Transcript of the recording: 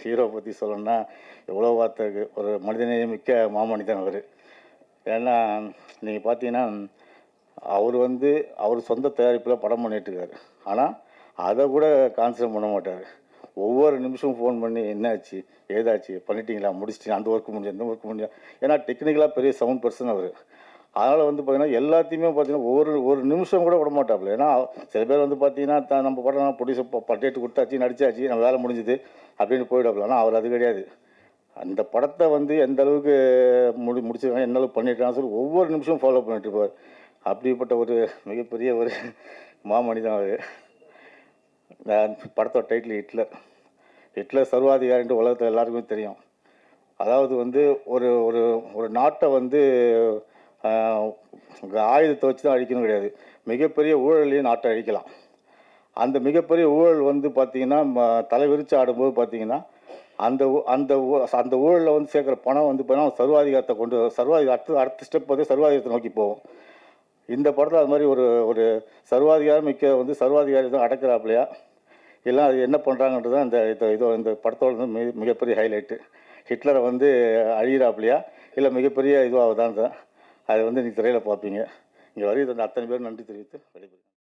Hero பற்றி சொல்லணும்னா எவ்வளோ வார்த்தை இருக்குது ஒரு மனிதநேயம் மிக்க மாமனிதன் அவர். ஏன்னா நீங்கள் பார்த்தீங்கன்னா அவர் வந்து அவர் சொந்த தயாரிப்பில் படம் பண்ணிட்டு ஆனால் அதை கூட கான்சன்ட்ரேட் பண்ண மாட்டார். ஒவ்வொரு நிமிஷமும் ஃபோன் பண்ணி என்னாச்சு? ஏதாச்சு? பண்ணிட்டீங்களா? முடிச்சிட்டீங்க அந்த ஒர்க் முடிஞ்சு இந்த ஒர்க் முடிஞ்சா? ஏன்னா டெக்னிக்கலாக பெரிய சவுண்ட் பர்சன் அவர். அதனால் வந்து பார்த்தீங்கன்னா எல்லாத்தையுமே பார்த்தீங்கன்னா ஒவ்வொரு ஒரு நிமிஷம் கூட விட மாட்டாப்புல. ஏன்னா சில பேர் வந்து பார்த்தீங்கன்னா நம்ம படம் ப்ரொடியூசர் பட்டேட்டு கொடுத்தாச்சு நடிச்சாச்சு நம்ம வேலை முடிஞ்சுது. அப்படின்னு போயிடப்பல ஆனால் அவர் அது கிடையாது. அந்த படத்தை வந்து எந்த அளவுக்கு முடி முடிச்சிருக்காங்க எந்த அளவுக்கு சொல்லி ஒவ்வொரு நிமிஷமும் ஃபாலோ பண்ணிட்டு இருப்பார். அப்படிப்பட்ட ஒரு மிகப்பெரிய ஒரு மாமனிதன் அவர். படத்தோட டைட்டில் ஹிட்லர். ஹிட்லர் சர்வாதிகாரின்ட்டு உலகத்தில் எல்லாருக்குமே தெரியும். அதாவது வந்து ஒரு ஒரு ஒரு நாட்டை வந்து ஆயுதத்தை வச்சு தான் அழிக்கணும் கிடையாது. மிகப்பெரிய ஊழலையும் நாட்டை அழிக்கலாம். அந்த மிகப்பெரிய ஊழல் வந்து பார்த்தீங்கன்னா ம- தலை விரிச்சு ஆடும்போது பார்த்தீங்கன்னா அந்த ஊ- அந்த ஊ- அந்த ஊழலில் வந்து சேர்க்குற பணம் வந்து பார்த்தீங்கன்னா சர்வாதிகாரத்தை கொண்டு சர்வாதிகார அடுத்த அடுத்த ஸ்டெப் வந்து சர்வாதிகாரத்தை நோக்கி போகும். இந்த படத்தில் அது மாதிரி ஒரு ஒரு சர்வாதிகாரம் மிக்க வந்து சர்வாதிகாரி தான் அடக்கிறாப்பிலையா? எல்லாம் அது என்ன பண்ணுறாங்கன்றது தான் இந்த இது இதோ இந்த படத்தோட வந்து மிக மிகப்பெரிய ஹைலைட்டு ஹிட்லரை வந்து அழிகிறாப்பிலையா இல்லை மிகப்பெரிய இதுவாக தான் அது வந்து நீங்கள் திரையில் பார்ப்பீங்க. இங்கே வரையும் அத்தனை பேர் நன்றி தெரிவித்து வெளிப்படுது